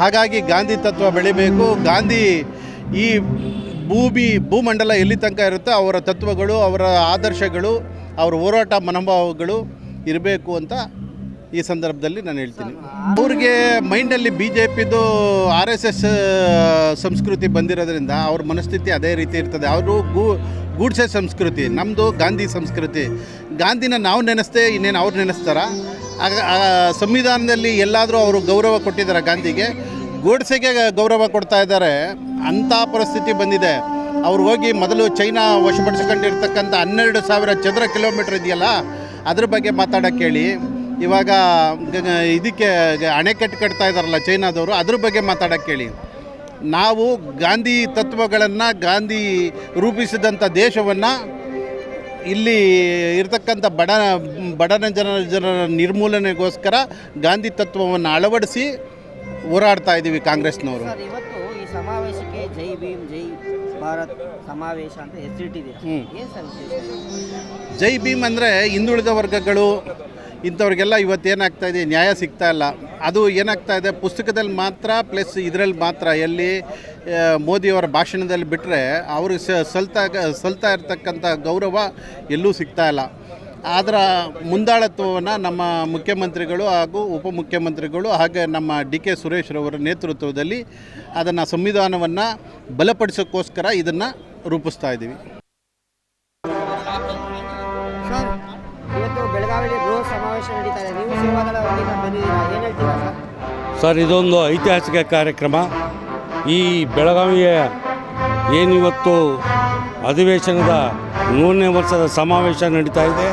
ಹಾಗಾಗಿ ಗಾಂಧಿ ತತ್ವ ಬೆಳಿಬೇಕು. ಗಾಂಧಿ ಈ ಭೂಮಿ, ಭೂಮಂಡಲ ಎಲ್ಲಿ ತನಕ ಇರುತ್ತೋ ಅವರ ತತ್ವಗಳು, ಅವರ ಆದರ್ಶಗಳು, ಅವರ ಹೋರಾಟ ಮನೋಭಾವಗಳು ಇರಬೇಕು ಅಂತ ಈ ಸಂದರ್ಭದಲ್ಲಿ ನಾನು ಹೇಳ್ತೀನಿ. ಅವ್ರಿಗೆ ಮೈಂಡಲ್ಲಿ ಬಿ ಜೆ ಪಿದು ಆರ್ ಎಸ್ ಎಸ್ ಸಂಸ್ಕೃತಿ ಬಂದಿರೋದ್ರಿಂದ ಅವ್ರ ಮನಸ್ಥಿತಿ ಅದೇ ರೀತಿ ಇರ್ತದೆ. ಅವರು ಗೂ, ಗೂಡ್ಸೆ ಸಂಸ್ಕೃತಿ ನಮ್ಮದು ಗಾಂಧಿ ಸಂಸ್ಕೃತಿ. ಗಾಂಧಿನ ನಾವು ನೆನೆಸ್ತೇ ಇನ್ನೇನು ಅವ್ರು ನೆನೆಸ್ತಾರ? ಸಂವಿಧಾನದಲ್ಲಿ ಎಲ್ಲಾದರೂ ಅವರು ಗೌರವ ಕೊಟ್ಟಿದ್ದಾರೆ ಗಾಂಧಿಗೆ. ಗೋಡ್ಸೆಗೆ ಗೌರವ ಕೊಡ್ತಾ ಇದ್ದಾರೆ. ಅಂಥ ಪರಿಸ್ಥಿತಿ ಬಂದಿದೆ. ಅವ್ರು ಹೋಗಿ ಮೊದಲು ಚೈನಾ ವಶಪಡಿಸ್ಕೊಂಡಿರ್ತಕ್ಕಂಥ ಹನ್ನೆರಡು ಸಾವಿರ ಚದರ ಕಿಲೋಮೀಟ್ರ್ ಇದೆಯಲ್ಲ, ಅದ್ರ ಬಗ್ಗೆ ಮಾತಾಡೋಕ್ಕೆ ಹೇಳಿ. ಇವಾಗ ಇದಕ್ಕೆ ಅಣೆಕಟ್ಟು ಕಟ್ತಾ ಇದ್ದಾರಲ್ಲ ಚೈನಾದವರು, ಅದ್ರ ಬಗ್ಗೆ ಮಾತಾಡೋಕ್ಕೆ ಹೇಳಿ. ನಾವು ಗಾಂಧಿ ತತ್ವಗಳನ್ನು, ಗಾಂಧಿ ರೂಪಿಸಿದಂಥ ದೇಶವನ್ನು ಇಲ್ಲಿ ಇರತಕ್ಕಂಥ ಬಡ ಬಡನ ಜನರ ಜನರ ನಿರ್ಮೂಲನೆಗೋಸ್ಕರ ಗಾಂಧಿ ತತ್ವವನ್ನು ಅಳವಡಿಸಿ ಹೋರಾಡ್ತಾ ಇದ್ದೀವಿ ಕಾಂಗ್ರೆಸ್ನವರು. ಇವತ್ತು ಈ ಸಮಾವೇಶಕ್ಕೆ ಜೈ ಭೀಮ್ ಜೈ ಭಾರತ್ ಸಮಾವೇಶ ಅಂತ ಹೆಸರಿಟ್ಟಿದೆ. ಜೈ ಭೀಮ್ ಅಂದರೆ ಹಿಂದುಳಿದ ವರ್ಗಗಳು ಇಂಥವ್ರಿಗೆಲ್ಲ ಇವತ್ತೇನಾಗ್ತಾ ಇದೆ ನ್ಯಾಯ ಸಿಗ್ತಾ ಇಲ್ಲ. ಅದು ಏನಾಗ್ತಾ ಇದೆ, ಪುಸ್ತಕದಲ್ಲಿ ಮಾತ್ರ ಪ್ಲಸ್ ಇದರಲ್ಲಿ ಮಾತ್ರ ಎಲ್ಲಿ ಮೋದಿಯವರ ಭಾಷಣದಲ್ಲಿ ಬಿಟ್ಟರೆ ಅವ್ರಿಗೆ ಸ, ಸಲ್ತಾ ಸಲ್ತಾ ಇರ್ತಕ್ಕಂಥ ಗೌರವ ಎಲ್ಲೂ ಸಿಗ್ತಾ ಇಲ್ಲ. ಅದರ ಮುಂದಾಳತ್ವವನ್ನು ನಮ್ಮ ಮುಖ್ಯಮಂತ್ರಿಗಳು ಹಾಗೂ ಉಪಮುಖ್ಯಮಂತ್ರಿಗಳು ಹಾಗೆ ನಮ್ಮ ಡಿ ಕೆ ಸುರೇಶ್ರವರ ನೇತೃತ್ವದಲ್ಲಿ ಅದನ್ನು ಸಂವಿಧಾನವನ್ನು ಬಲಪಡಿಸೋಕ್ಕೋಸ್ಕರ ಇದನ್ನು ರೂಪಿಸ್ತಾ ಇದ್ದೀವಿ ಸರ್ ಬೆಳಗಾವಿಯಲ್ಲಿ ಬೃಹತ್ ಸಮಾವೇಶ ನಡೀತಾ ಇದೆ. ನೀವು ಸೇವಾದಳ ಸರ್, ಇದೊಂದು ಐತಿಹಾಸಿಕ ಕಾರ್ಯಕ್ರಮ. ಈ ಬೆಳಗಾವಿಯ ಏನಿವತ್ತು ಅಧಿವೇಶನದ ಮೂರನೇ ವರ್ಷದ ಸಮಾವೇಶ ನಡೀತಾ ಇದೆ.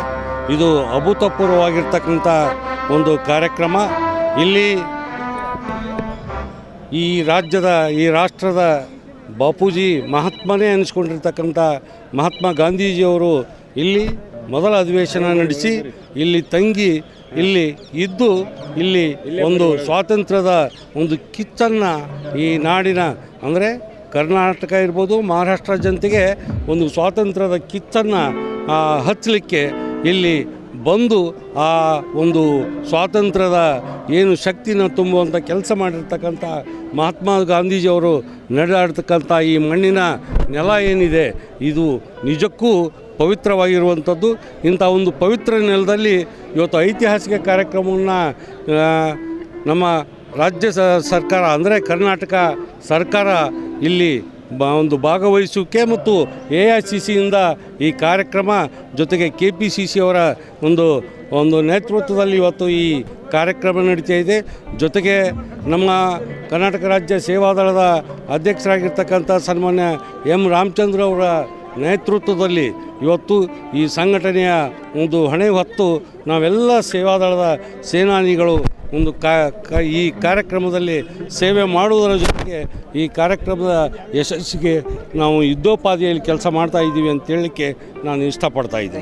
ಇದು ಅಭೂತಪೂರ್ವವಾಗಿರ್ತಕ್ಕಂಥ ಒಂದು ಕಾರ್ಯಕ್ರಮ. ಇಲ್ಲಿ ಈ ರಾಜ್ಯದ, ಈ ರಾಷ್ಟ್ರದ ಬಾಪೂಜಿ ಮಹಾತ್ಮನೇ ಅನಿಸ್ಕೊಂಡಿರ್ತಕ್ಕಂಥ ಮಹಾತ್ಮ ಗಾಂಧೀಜಿಯವರು ಇಲ್ಲಿ ಮೊದಲ ಅಧಿವೇಶನ ನಡೆಸಿ ಇಲ್ಲಿ ತಂಗಿ, ಇಲ್ಲಿ ಇದ್ದು, ಇಲ್ಲಿ ಒಂದು ಸ್ವಾತಂತ್ರ್ಯದ ಒಂದು ಕಿಚ್ಚನ್ನು ಈ ನಾಡಿನ, ಅಂದರೆ ಕರ್ನಾಟಕ ಇರ್ಬೋದು, ಮಹಾರಾಷ್ಟ್ರ ಜನತೆಗೆ ಒಂದು ಸ್ವಾತಂತ್ರ್ಯದ ಕಿಚ್ಚನ್ನು ಹಚ್ಚಲಿಕ್ಕೆ ಇಲ್ಲಿ ಬಂದು ಆ ಒಂದು ಸ್ವಾತಂತ್ರ್ಯದ ಏನು ಶಕ್ತಿನ ತುಂಬುವಂಥ ಕೆಲಸ ಮಾಡಿರ್ತಕ್ಕಂಥ ಮಹಾತ್ಮ ಗಾಂಧೀಜಿಯವರು ನಡೆದಾಡ್ತಕ್ಕಂಥ ಈ ಮಣ್ಣಿನ ನೆಲ ಏನಿದೆ, ಇದು ನಿಜಕ್ಕೂ ಪವಿತ್ರವಾಗಿರುವಂಥದ್ದು. ಇಂಥ ಒಂದು ಪವಿತ್ರ ನೆಲದಲ್ಲಿ ಇವತ್ತು ಐತಿಹಾಸಿಕ ಕಾರ್ಯಕ್ರಮವನ್ನು ನಮ್ಮ ರಾಜ್ಯ ಸರ್ಕಾರ, ಅಂದರೆ ಕರ್ನಾಟಕ ಸರ್ಕಾರ ಇಲ್ಲಿ ಒಂದು ಭಾಗವಹಿಸುವಿಕೆ ಮತ್ತು ಎ ಐ ಸಿ ಸಿಯಿಂದ ಈ ಕಾರ್ಯಕ್ರಮ ಜೊತೆಗೆ ಕೆ ಪಿ ಸಿ ಸಿ ಅವರ ಒಂದು ಒಂದು ನೇತೃತ್ವದಲ್ಲಿ ಇವತ್ತು ಈ ಕಾರ್ಯಕ್ರಮ ನಡೀತಾ ಇದೆ. ಜೊತೆಗೆ ನಮ್ಮ ಕರ್ನಾಟಕ ರಾಜ್ಯ ಸೇವಾದಳದ ಅಧ್ಯಕ್ಷರಾಗಿರ್ತಕ್ಕಂಥ ಸನ್ಮಾನ್ಯ ಎಂ ರಾಮಚಂದ್ರ ಅವರ ನೇತೃತ್ವದಲ್ಲಿ ಇವತ್ತು ಈ ಸಂಘಟನೆಯ ಒಂದು ಹೊಣೆ ಹೊತ್ತು ನಾವೆಲ್ಲ ಸೇವಾದಳದ ಸೇನಾನಿಗಳು ಒಂದು ಈ ಕಾರ್ಯಕ್ರಮದಲ್ಲಿ ಸೇವೆ ಮಾಡುವುದರ ಜೊತೆಗೆ ಈ ಕಾರ್ಯಕ್ರಮದ ಯಶಸ್ಸಿಗೆ ನಾವು ಯುದ್ಧೋಪಾದಿಯಲ್ಲಿ ಕೆಲಸ ಮಾಡ್ತಾ ಇದ್ದೀವಿ ಅಂತ ಹೇಳಲಿಕ್ಕೆ ನಾನು ಇಷ್ಟಪಡ್ತಾ ಇದ್ದೀನಿ.